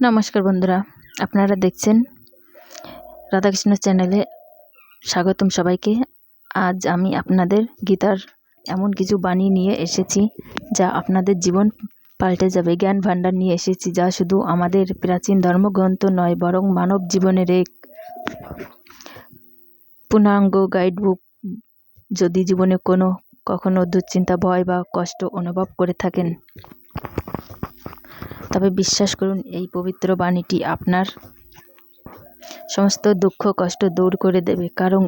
নমস্কার বন্ধুরা, আপনারা দেখছেন রাধাকৃষ্ণ চ্যানেলে স্বাগতম সবাইকে। আজ আমি আপনাদের গীতার এমন কিছু বাণী নিয়ে এসেছি যা আপনাদের জীবন পাল্টে যাবে, জ্ঞান ভাণ্ডার নিয়ে এসেছি, যা শুধু আমাদের প্রাচীন ধর্মগ্রন্থ নয়, বরং মানব জীবনের এক পূর্ণাঙ্গ গাইডবুক যদি জীবনে কোনো কখনো দুশ্চিন্তা, ভয় বা কষ্ট অনুভব করে থাকেন তবে বিশ্বাস করুন, এই পবিত্র বাণীটি আপনার সমস্ত দুঃখ, কষ্ট দূর করে দেবে। কারণ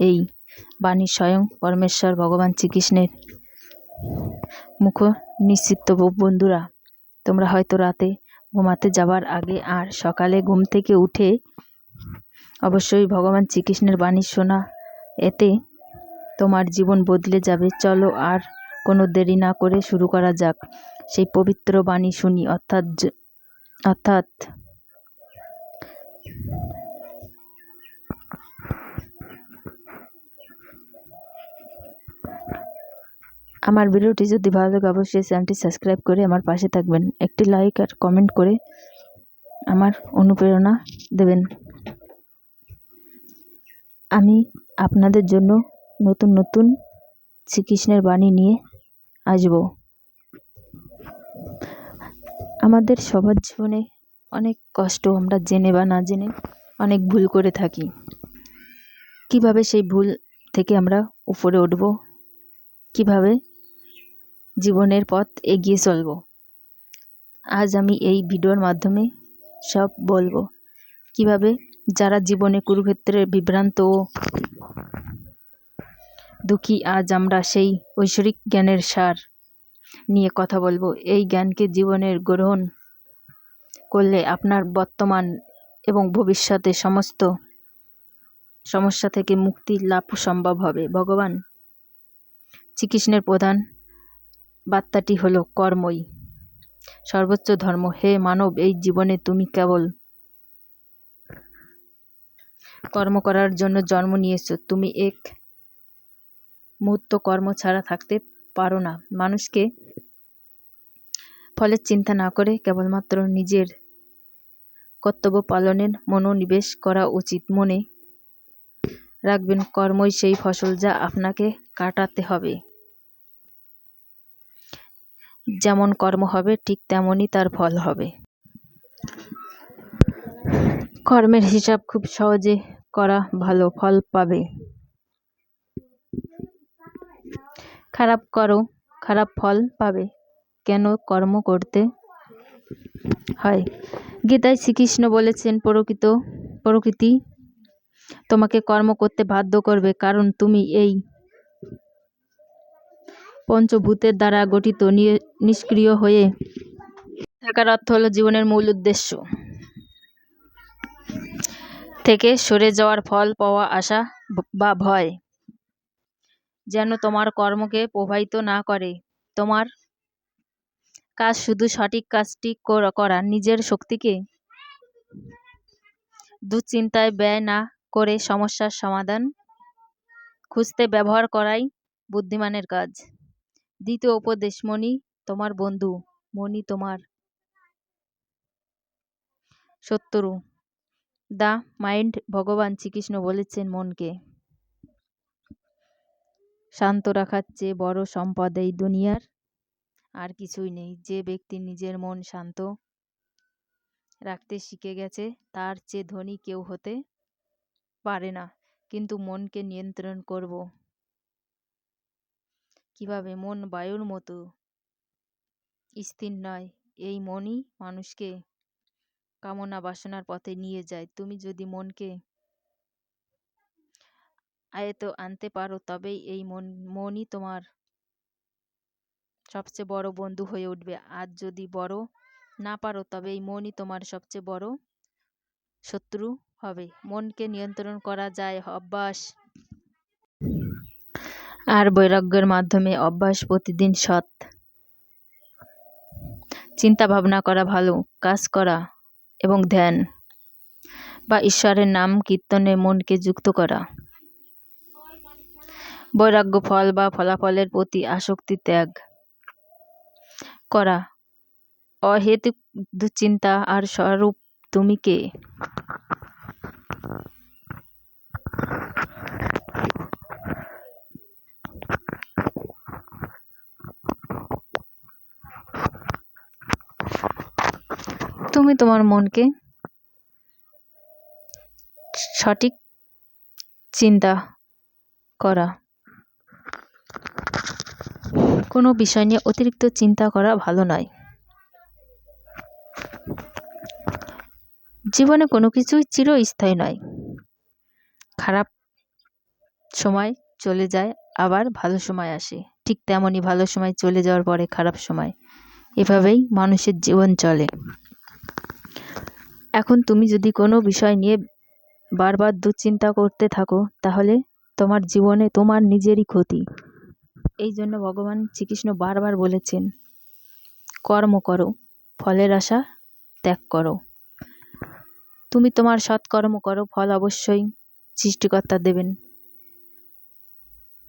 এই বাণী স্বয়ং পরমেশ্বর ভগবান শ্রীকৃষ্ণের মুখ নিশ্চিত। বন্ধুরা, তোমরা হয়তো রাতে ঘুমাতে যাবার আগে আর সকালে ঘুম থেকে উঠে অবশ্যই ভগবান শ্রীকৃষ্ণের বাণী শোনা, এতে তোমার জীবন বদলে যাবে। চলো আর কোনো দেরি না করে শুরু করা যাক। সেই পবিত্র বাণী শুনি, অর্থাৎ অর্থাৎ আমার ভিডিওটি যদি ভালো লাগে, অবশ্যই চ্যানেলটি সাবস্ক্রাইব করে আমার পাশে থাকবেন। একটি লাইক আর কমেন্ট করে আমার অনুপ্রেরণা দেবেন। আমি আপনাদের জন্য নতুন নতুন শ্রীকৃষ্ণের বাণী নিয়ে আসব। আমাদের সবার জীবনে অনেক কষ্ট আমরা জেনে বা না জেনে অনেক ভুল করে থাকি। কীভাবে সেই ভুল থেকে আমরা উপরে উঠব? কীভাবে জীবনের পথ এগিয়ে চলব? আজ আমি এই ভিডিওর মাধ্যমে সব বলব। কীভাবে যারা জীবনে কুরুক্ষেত্রের বিভ্রান্ত ও দুঃখী, আজ আমরা সেই ঐশ্বরিক জ্ঞানের সার নিয়ে কথা বলব। এই জ্ঞানকে জীবনের গ্রহণ করলে আপনার বর্তমান এবং ভবিষ্যতে সমস্ত সমস্যা থেকে মুক্তি লাভ সম্ভব হবে। ভগবান শ্রীকৃষ্ণের প্রধান বার্তাটি হলো, কর্মই সর্বোচ্চ ধর্ম। হে মানব, এই জীবনে তুমি কেবল কর্ম করার জন্য জন্ম নিয়েছ। তুমি এক মুহূর্ত কর্ম ছাড়া থাকতে পারো না। মানুষকে ফলের চিন্তা না করে কেবলমাত্র নিজের কর্তব্য পালনের মনোনিবেশ করা উচিত। মনে রাখবেন, কর্মই সেই ফসল যা আপনাকে কাটাতে হবে। যেমন কর্ম হবে, ঠিক তেমনই তার ফল হবে। কর্মের হিসাব খুব সহজে করা ভালো, ফল পাবে। খারাপ করো, খারাপ ফল পাবে। কেন কর্ম করতে হয়? গীতায় শ্রীকৃষ্ণ বলেছেন, প্রকৃত, প্রকৃতি তোমাকে কর্ম করতে বাধ্য করবে, কারণ তুমি এই পঞ্চভূতের দ্বারা গঠিত নিষ্ক্রিয় হয়ে থাকার অর্থ হলো জীবনের মূল উদ্দেশ্য। থেকে সরে যাওয়ার ফল পাওয়া, আশা বা ভয়। যেন তোমার কর্মকে প্রভাবিত না করে। তোমার কাজ শুধু সঠিক কাজটি করা নিজের শক্তিকে দুশ্চিন্তায় ব্যয় না করে সমস্যার সমাধান খুঁজতে ব্যবহার করাই বুদ্ধিমানের কাজ। দ্বিতীয় উপদেশ, মণি তোমার বন্ধু, মণি তোমার শত্রু। দ্য মাইন্ড ভগবান শ্রীকৃষ্ণ বলেছেন মনকে। শান্ত রাখার চেয়ে বড় সম্পদ এই দুনিয়ার। আর কিছুই নেই, যে ব্যক্তি নিজের মন শান্ত রাখতে শিখে গেছে, তার চেয়ে ধনী কেউ হতে পারে না। কিন্তু মনকে নিয়ন্ত্রণ করব। কীভাবে? মন বায়ুর মতো স্থির নয়, এই মনই মানুষকে কামনা বাসনার পথে নিয়ে যায়। তুমি যদি মনকে আয়ত আনতে পারো, তবেই এই মন, মনই তোমার সবচেয়ে বড় বন্ধু হয়ে উঠবে। আর যদি বড় না পারো তবে এই মনই তোমার সবচেয়ে বড় শত্রু হবে। মনকে নিয়ন্ত্রণ করা যায়, অভ্যাস। আর বৈরাগ্যের মাধ্যমে অভ্যাস প্রতিদিন সৎ। চিন্তা ভাবনা করা ভালো, কাজ করা এবং ধ্যান। বা ঈশ্বরের নাম কীর্তনে মনকে যুক্ত করা। বৈরাগ্য ফল বা ফলাফলের প্রতি আসক্তি ত্যাগ করা। অহেতুক দুশ্চিন্তা আর স্বরূপ তুমি কে? তুমি তোমার মনকে সঠিক চিন্তা করা। কোনো বিষয় নিয়ে অতিরিক্ত চিন্তা করা ভালো নয়। জীবনে কোনো কিছুই চিরস্থায়ী নয়। খারাপ সময় চলে যায়, আবার ভালো সময় আসে। ঠিক তেমনই ভালো সময় চলে যাওয়ার পরে খারাপ সময়। এভাবেই মানুষের জীবন চলে। এখন তুমি যদি কোনো বিষয় নিয়ে বারবার দুশ্চিন্তা করতে থাকো, তাহলে তোমার জীবনে তোমার নিজেরই ক্ষতি। এই জন্য ভগবান শ্রীকৃষ্ণ বারবার বলেছেন, কর্ম করো, ফলের আশা ত্যাগ করো। তুমি তোমার সৎকর্ম করো, ফল অবশ্যই সৃষ্টিকর্তা দেবেন।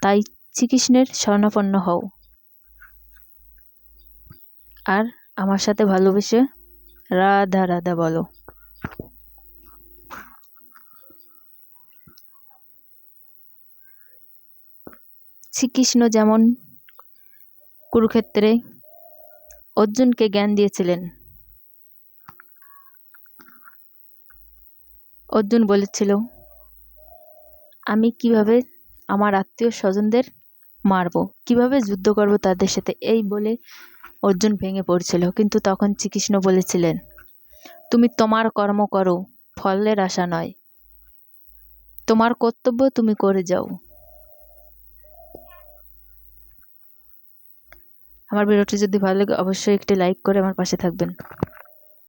তাই শ্রীকৃষ্ণের স্বর্ণাপন্ন হও। আর আমার সাথে ভালোবেসে রাধা রাধা বলো। শ্রীকৃষ্ণ যেমন কুরুক্ষেত্রে অর্জুনকে জ্ঞান দিয়েছিলেন। অর্জুন বলেছিল, আমি কীভাবে আমার আত্মীয় স্বজনদের মারব? কীভাবে যুদ্ধ করব তাদের সাথে? এই বলে অর্জুন ভেঙে পড়ছিল। কিন্তু তখন শ্রীকৃষ্ণ বলেছিলেন, তুমি তোমার কর্ম করো, ফলের আশা নয়। তোমার কর্তব্য তুমি করে যাও। আমার ভিডিওটি যদি ভালো লাগে অবশ্যই একটি লাইক করে আমার পাশে থাকবেন।